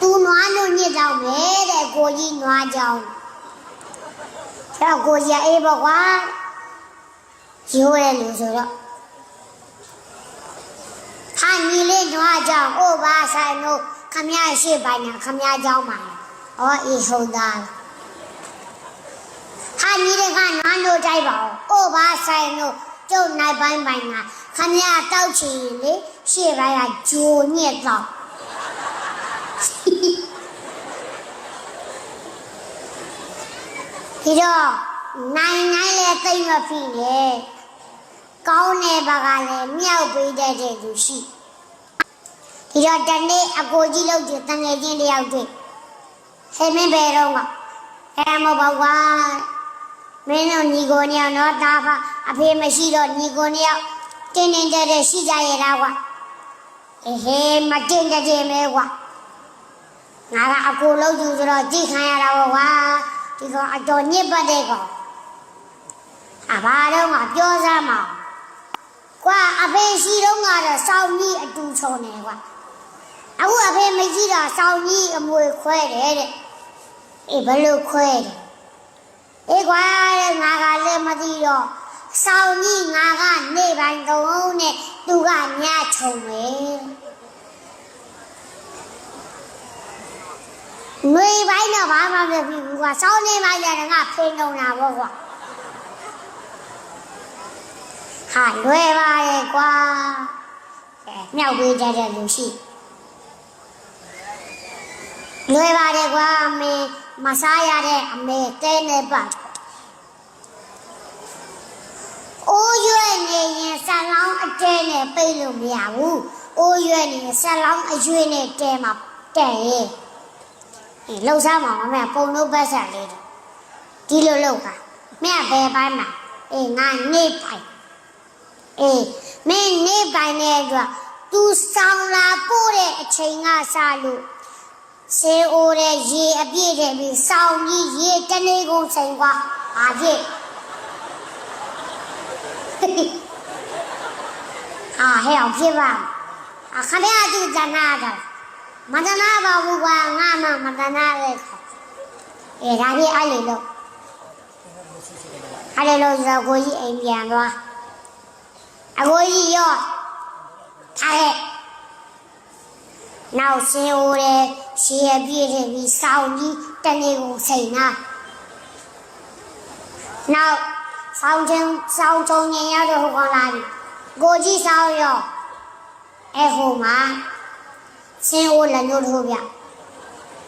သူနွားလို့ညစ်တော့မယ်တဲ့ကိုကြီးနွားကြောင်အဲ့တော့ကိုကြီးကအေးပေါ့ကွာရိုးတယ်လို့ဆိုတော့ဟာညီလေးနွားကြောင်အိုးပါဆိုင်တို့ခမရရှိပိုင်နဲ့ခမရကြောင်းပါဩအေးဟုတ်သားဟာညီလေးကနွားလို့တိုက်ပါဦးအိုးပါဆိုင်တို့ကျုပ်နိုင်ပိုင်းပိုင်းကခမရတောက်ချင်ရင်လေရှေ့ပိုင်းကဂျိုညက်တော့ ဒီတော့နိုင်နိုင်လဲသိမ့်မဖြစ်နဲ့ကောင်းတဲ့ဘကလည်းမြောက်ပေးတဲ့တဲ့သူရှိဒီတော့တနေ့အကိုကြီးလို့ဒီတငယ်ချင်းတယောက်တွေ့ဟဲ့မင်းဘယ်တော့ကအဲမဟုတ်ပါကွာမင်းတို့ညီကိုညောင်တော့တာဖအဖေမရှိတော့ညီကိုညောင်တင်းတင်းတဲ့တဲ့ရှိကြရတာကွာအေးဟဲ့မတင်းတဲ့တဲ့မဲကွာ ငါကအကိုလို့ယူဆိုတော့ကြိတ်ခံရတာပေါ့ကွာဒီကောင်အတော်ညစ်ပတ်တဲ့ကောင်အဘာတော့ငါပြောစမ်းမအောင်ကွာအဖေရှိတော့ကတော့စောင်းကြီးအတူချုံနေကွာအခုအဖေမရှိတော့စောင်းကြီးအမွေခွဲတယ်တဲ့အေးဘယ်လိုခွဲတယ်အေးကွာတဲ့ငါကလည်းမသိတော့စောင်းကြီးငါကနေပိုင်းကုန်းနဲ့သူကညချုံမ ငွေပိုင်းတော့ဘာမှမဖြစ်ဘူးကွာစောင်းနေမှရတယ်ငါဖိနေတာပေါ့ကွာဟာလွယ်ပါရဲ့ကွာအဲမြောက်ပေးကြတဲ့လူရှိလွယ်ပါတယ်ကွာအမေမစားရတဲ့အမေတဲနေပါအိုးရွယ်နေရင်ဆက်လောင်းအတဲနဲ့ပိတ်လို့မရဘူးအိုးရွယ်နေရင်ဆက်လောင်းအရွေးနဲ့တဲမှာတဲ့ရဲ့ အေးလှုပ်ရှားမှာမမေပုံလို့ပတ်ဆက်လေးတယ်ဒီလိုလှုပ်တာမင်းကဘယ်ပိုင်းမှာအေးငါနေပိုင်းအေးမင်းနေပိုင်းနဲ့အတွက် तू ဆောင်လာပို့တဲ့အချိန်ကစလို့ဆေးအိုးတဲ့ရေအပြည့်တဲ့ပြီးစောင်းကြီးရေတနေကုန်ချိန်ကွာဘာဖြစ်အာဟဲ့အောင်ဖြစ်ပါအခါရတူတနာတာမတနာပါဘူးကွာငါမှ မတနာလေအဲဒါကြီးအဲ့လေလို့အဲ့လေလို့ဆိုကိုကြီးအိမ်ပြန်သွားအကိုကြီးရောထားရဲ့နောက်ဆင်းဦးတဲ့ရှေ့ပြည့်တဲ့ပြီးစောင်းကြီးတနေ့ကိုစိန်နာနောက်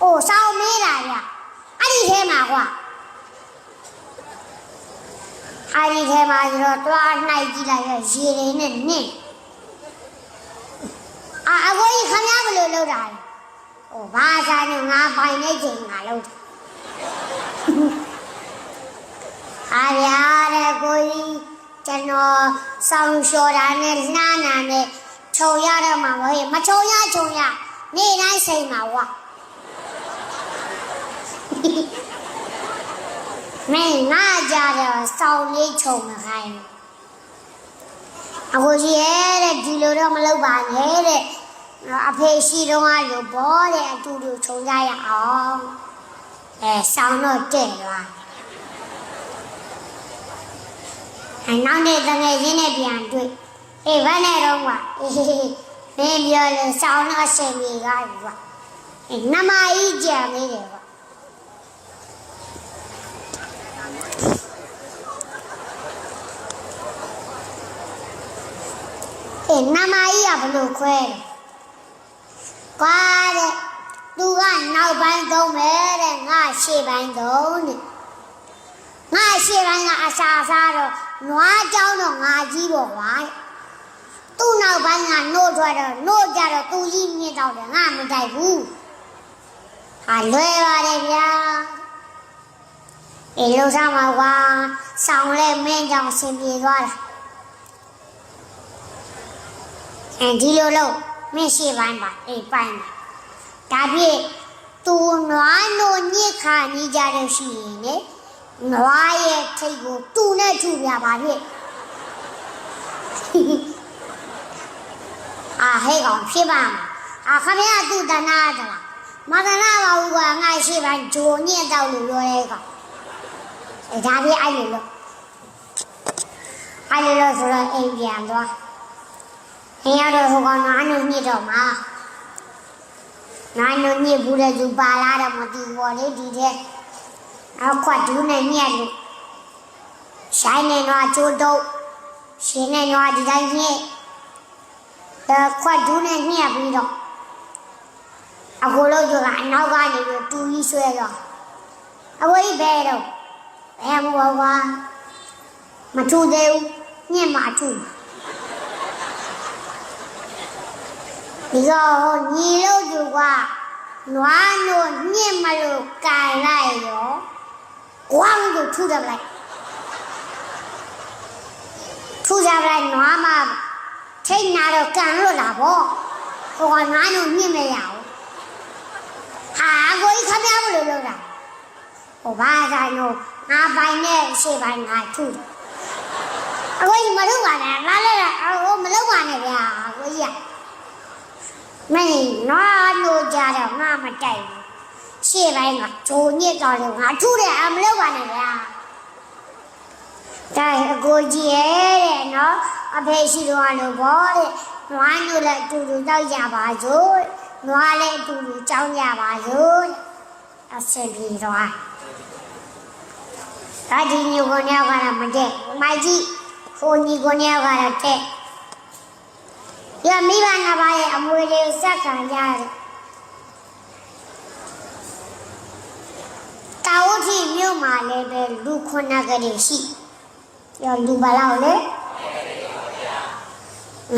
အဲဟိုမှာဆင်းအိုးလည်းညှို့ထိုးဗျ။အိုးစောင်းမေးတာဗျ။အဲ့ဒီထဲမှာကွာ။အဲ့ဒီထဲမှာကျတော့တွားနှိုက်ကြည့်လိုက်ရရေတွေနဲ့နင့်။အာအကိုကြီးခမရဘယ်လိုလုပ်တာလဲ။အိုးဘာသာနဲ့ငါပိုင်နေချိန်ငါလုပ်တယ်။အားရတဲ့ကိုကြီးကျွန်တော်ဆောင်းလျှော်တာနဲ့လှမ်းတာနဲ့ခြုံရတော့မှာမဟုတ်ရင်မခြုံရခြုံရနေ့တိုင်းစိတ်မှာဝါ မင်းငါကြတော့စောင်းလေးခြုံမခိုင်းအခုကြီးရဲ့တဲ့ဒီလိုတော့မလုပ်ပါနဲ့တဲ့အဖေရှိတော့ကလို့ဘောတဲ့အတူတူခြုံကြရအောင်အဲစောင်းတော့တဲ့သွားအဲနောက်နေ့တငယ်ချင်းနဲ့ပြန်တွေ့အေးဘယ်နဲ့တော့ကအေးမင်းပြောလို့စောင်းတော့ဆင်ပြေကားပြီကွာအေးနမကြီးကြံနေတယ် ကွာအေးနမကြီးကဘလို့ခွဲလဲကွာတဲ့သူကနောက်ပိုင်းသုံးမယ်တဲ့ငါရှေ့ပိုင်းသုံးတဲ့ငါရှေ့ပိုင်းကအစာစားတော့နွားကြောင်းတော့ငါကြီးပေါ့ကွာတဲ့သူ့နောက်ပိုင်းကနို့ထွက်တော့နို့ကြတော့သူကြီးမြင့်တော့တယ်ငါမတိုက်ဘူးဟာလွယ်ပါတယ်ဗျာအေးလို့စားမှာကွာဆောင်းလဲမင်းကြောင့်ဆင်ပြေသွားတာအဲ ဒီလိုလို့မင်းရှိပိုင်းပါအေးပိုင်းပါဒါဖြင့်သူနွားနို့ညစ်ခါနေကြလို့ရှိရင်လေနွားရဲ့ထိတ်ကိုသူ့နဲ့ထူပြပါဖြင့်အာဟဲ့ကောင်ဖြစ်ပါမှာအာခမရသူတနာတလားမကနာပါဘူးကွာငါရှိပိုင်းဂျိုညက်တော့လို့ပြောရဲကောင်အဲဒါပြအဲ့လိုလို့အဲ့လိုလို့ဆိုတော့အိမ်ပြန်သွား အင်းရတော့ဟိုကောင်ငါးနုံညစ်တော့မှာငါးနုံညစ်ဘူးတဲ့သူပါလာတော့မသိဘူးပေါ့လေဒီတဲ့အောက်ခွတ်ဒူးနဲ့ညက်လို့ဆိုင်နေတော့ကျိုးတော့ရှင်နေတော့ဒီတိုင်းညက်အဲခွတ်ဒူးနဲ့ညက်ပြီးတော့အကိုလို့ပြောတာအနောက်ကနေပြီးတူကြီးဆွဲတော့အကိုကြီးဘယ်တော့ဘယ်မှာကွာမထူသေးဘူးညက်မှထူဒီ တော့ညီလို့သူကနွားလို့ညက်မလို့ကြိုင်လိုက်ရောကွာလို့ထူတယ်လိုက်ထူကြလိုက်နွားမထိတ်နာတော့ကန်လို့လာပေါ့ဟိုကနွားလို့ညက်မရဘူးဟာကိုကြီးခမရမလို့လုပ်တာဟိုဘာသာလို့ငါပိုင်နဲ့ရှေ့ပိုင်းငါထုတယ်အကိုကြီးမလုပ်ပါနဲ့လာလဲအကိုမလုပ်ပါနဲ့ဗျာကိုကြီးက မင်းနွားလို့ကြတော့ငါမတိုက်ဘူးရှေ့ပိုင်းကဂျိုညစ်တော်လို့ငါထုတယ်အမလုပ်ပါနဲ့ဗျာဒါအကိုကြီးရဲ့တဲ့နော်အဖေရှိတော့လို့ဘောတဲ့နွားလို့လည်းအတူတူတော့ကြပါစို့နွားလည်းအတူတူကြောင်းကြပါလို့အဆင်ပြေတော့ဒါဒီညကိုညကတော့မတဲ့မိုက်ကြီးခိုးညီကိုညကတော့ တဲ့ရမိဘနှစ်ပါးရဲ့အမွေလေးစက်ခံကြရတယ်တာဝတိမြို့မှာလည်းပဲလူခုနကလေးရှိရလူဘလောက်လဲ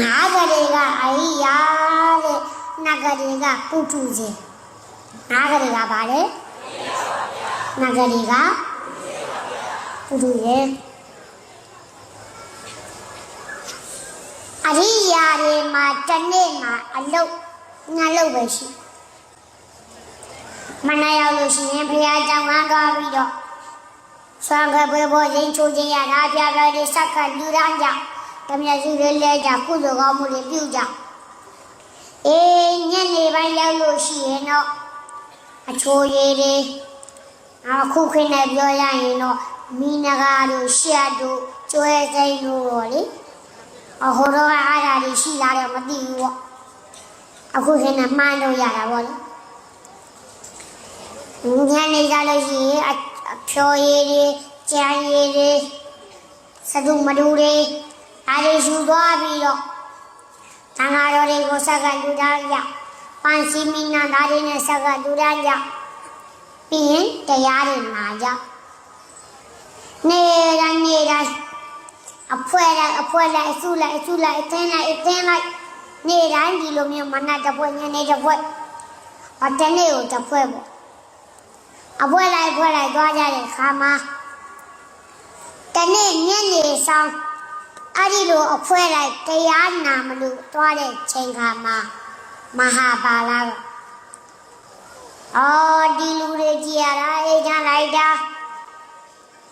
ငါးကလေးကအဟိယာတဲ့နဂရီကပုထုဇဉ်နဂရီကဘာလဲနဂရီကပုထုဇဉ် အရိယာတွေမှာတစ်နေ့မှာအလုတ်ညလုတ်ပဲရှိမနာရောက်လို့ရှိရင်ဘုရားကြောင့်ငါသွားပြီးတော့ဆွမ်းကပွဲပေါ်ရင်ချိုးခြင်းရတာပြပြလေးစက္ကလူရန်ကြောင့်တမျက်စုလေးလဲကြကုသိုလ်ကောင်းမှုတွေပြုကြအေးညနေပိုင်းရောက်လို့ရှိရင်တော့အချိုးရည်တွေအခုခင်းနဲ့ပြောရရင်တော့မိနဂါတို့ရှက်တို့ကျွဲစိမ့်တို့တော့လေ အဟိုတော့အားဓာတွေရှိလာတယ်မသိဘူးပေါ့အခုခင်းနဲ့မှန်းလို့ရတာပေါ့လေညနေကြလို့ရှိရင်အအဖြော်ရည်တွေကြံရည်တွေစတုမတူတွေအားတွေယူသွားပြီးတော့သံဃာတော်တွေကိုဆက်ကလူသားကြပန်စီမီနာသားတွေနဲ့ဆက်ကလူသားကြပြီးရင်တရားတွေနာကြနေတိုင်းနေတိုင်း အဖွဲလိုက်အဖွဲလိုက်အစုလိုက်အစုလိုက်အသင်းလိုက်အသင်းလိုက်နေတိုင်းဒီလိုမျိုးမနက်တစ်ဖွဲညနေတစ်ဖွဲအတနေ့ကိုတစ်ဖွဲပေါ့အဖွဲလိုက်ဖွဲလိုက်သွားကြတဲ့ခါမှာတနေ့ညနေဆောင်အဲ့ဒီလိုအဖွဲလိုက်တရားနာမလို့တွားတဲ့ချိန်ခါမှာမဟာပါလာကအော်ဒီလူတွေကြည်ရတာအိတ်ထလိုက်တာ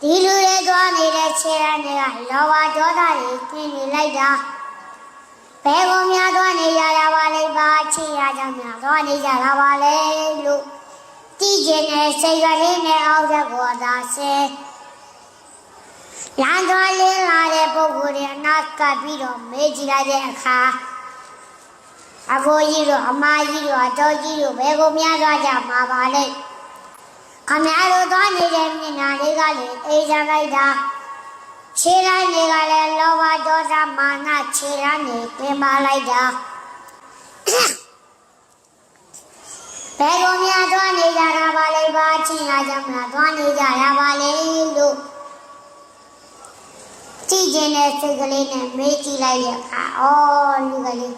ဒီလူတွေသွားနေတဲ့ခြေရန်တွေကလောဘဒေါသတွေကျင်းနေလိုက်တာဘယ်ကောင်များသွားနေရတာပါလဲပါခြေရကြောင့်များသွားနေကြတာပါလဲလို့ကြည့်ကျင်တဲ့စိတ်ကလေးနဲ့အောက်ရက်ကိုသာဆဲလမ်းသွားလင်းလာတဲ့ပုဂ္ဂိုလ်တွေအနာကပ်ပြီးတော့မေးကြည့်လိုက်တဲ့အခါအကိုကြီးတို့အမကြီးတို့အတော်ကြီးတို့ဘယ်ကိုများသွားကြမှာပါလဲ ခမရတို့သွားနေတဲ့မျက်နှာလေးကလည်းအေးချလိုက်တာခြေရမ်းတွေကလည်းလောဘဒေါသမာနခြေရမ်းတွေပြင်ပါလိုက်တာဘယ်ကိုများသွားနေကြတာပါလဲပါချင်းလာကြမလားသွားနေကြရပါလေလို့ကြည့်ကျင်တဲ့စိတ်ကလေးနဲ့မေးကြည့်လိုက်တဲ့အခါအော်လူကလေး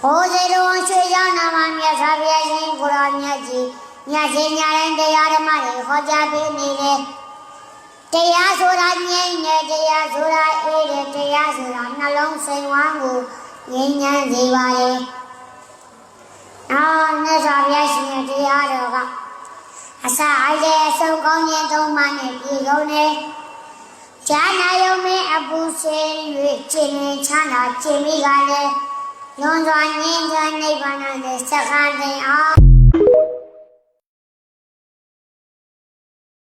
ဟိုးစေတော်ရွှေရောင်းနာမမြတ်စွာဘုရားရှင်ကိုရောမြတ်ကြီး ညချင်းညတိုင်းတရားဓမ္မတွေဟောကြားပေးနေတယ်တရားဆိုတာငြိမ့်တယ်တရားဆိုတာအေးတယ်တရားဆိုတာနှလုံးစိမ်ဝမ်းကိုငြိမ်းချမ်းစေပါလေအော်မြတ်စွာဘုရားရှင်ရဲ့တရားတော်ကအစအိုက်တဲ့အဆုံးကောင်းခြင်းသုံးပါးနဲ့ပြည့်စုံတယ်ဈာနာယုံမင်းအပူစင်၍ကျင်နေချမ်းသာကျင်မိကလည်းလွန်စွာငြိမ်းချမ်းနိဗ္ဗာန်နဲ့စက္ကန့်တင်အောင်